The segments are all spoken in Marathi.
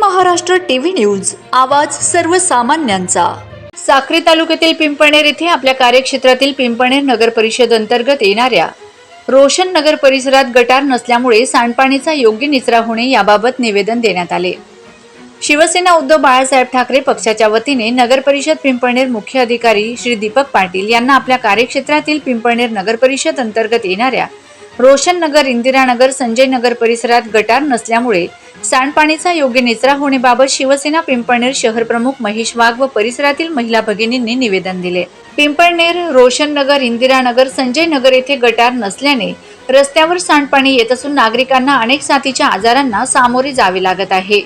महाराष्ट्र टीव्ही न्यूज आवाज सर्वसामान्यांचा. साक्री तालुक्यातील पिंपणेर येथे आपल्या कार्यक्षेत्रातील पिंपणेर नगर परिषद अंतर्गत येणाऱ्या रोशन नगर परिसरात गटार नसल्यामुळे सांडपाणीचा योग्य निचरा होणे याबाबत निवेदन देण्यात आले. शिवसेना उद्धव बाळासाहेब ठाकरे पक्षाच्या वतीने नगर परिषद पिंपळनेर मुख्य अधिकारी श्री दीपक पाटील यांना आपल्या कार्यक्षेत्रातील पिंपळनेर नगर परिषद अंतर्गत येणाऱ्या रोशन नगर इंदिरानगर संजय नगर परिसरात गटार नसल्यामुळे सांडपाणीचा योग्य निचरा होण्याबाबत शिवसेना पिंपळनेर शहर प्रमुख महेश वाघ व परिसरातील महिला भगिनींनी निवेदन दिले. पिंपळनेर रोशन नगर इंदिरानगर संजय नगर येथे गटार नसल्याने रस्त्यावर सांडपाणी येत असून नागरिकांना अनेक साथीच्या आजारांना सामोरे जावे लागत आहे.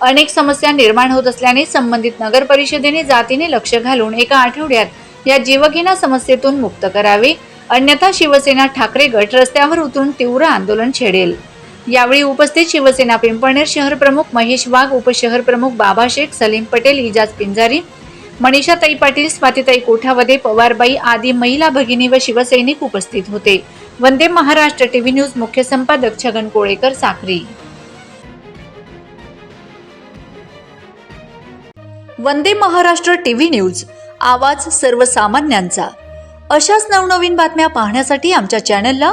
अनेक समस्या निर्माण होत असल्याने संबंधित नगर परिषदेने जातीने लक्ष घालून एका आठवड्यात या जीवघेणा समस्येतून मुक्त करावे. अन्यथा शिवसेना ठाकरे गट रस्त्यावर उतरून तीव्र आंदोलन छेडेल. यावेळी उपस्थित शिवसेना पिंपळनेर शहर प्रमुख महेश वाघ उपशहर प्रमुख बाबा शेख सलीम पटेल इजाज पिंजारी मनीषाताई पाटील स्वातीताई कोठावदे पवारबाई आदी महिला भगिनी व शिवसैनिक उपस्थित होते. वंदे महाराष्ट्र टीव्ही न्यूज मुख्य संपादक छगन कोळेकर साखरी वंदे महाराष्ट्र टीव्ही न्यूज आवाज सर्वसामान्यांचा. अशाच नवनवीन बातम्या पाहण्यासाठी आमच्या चॅनलला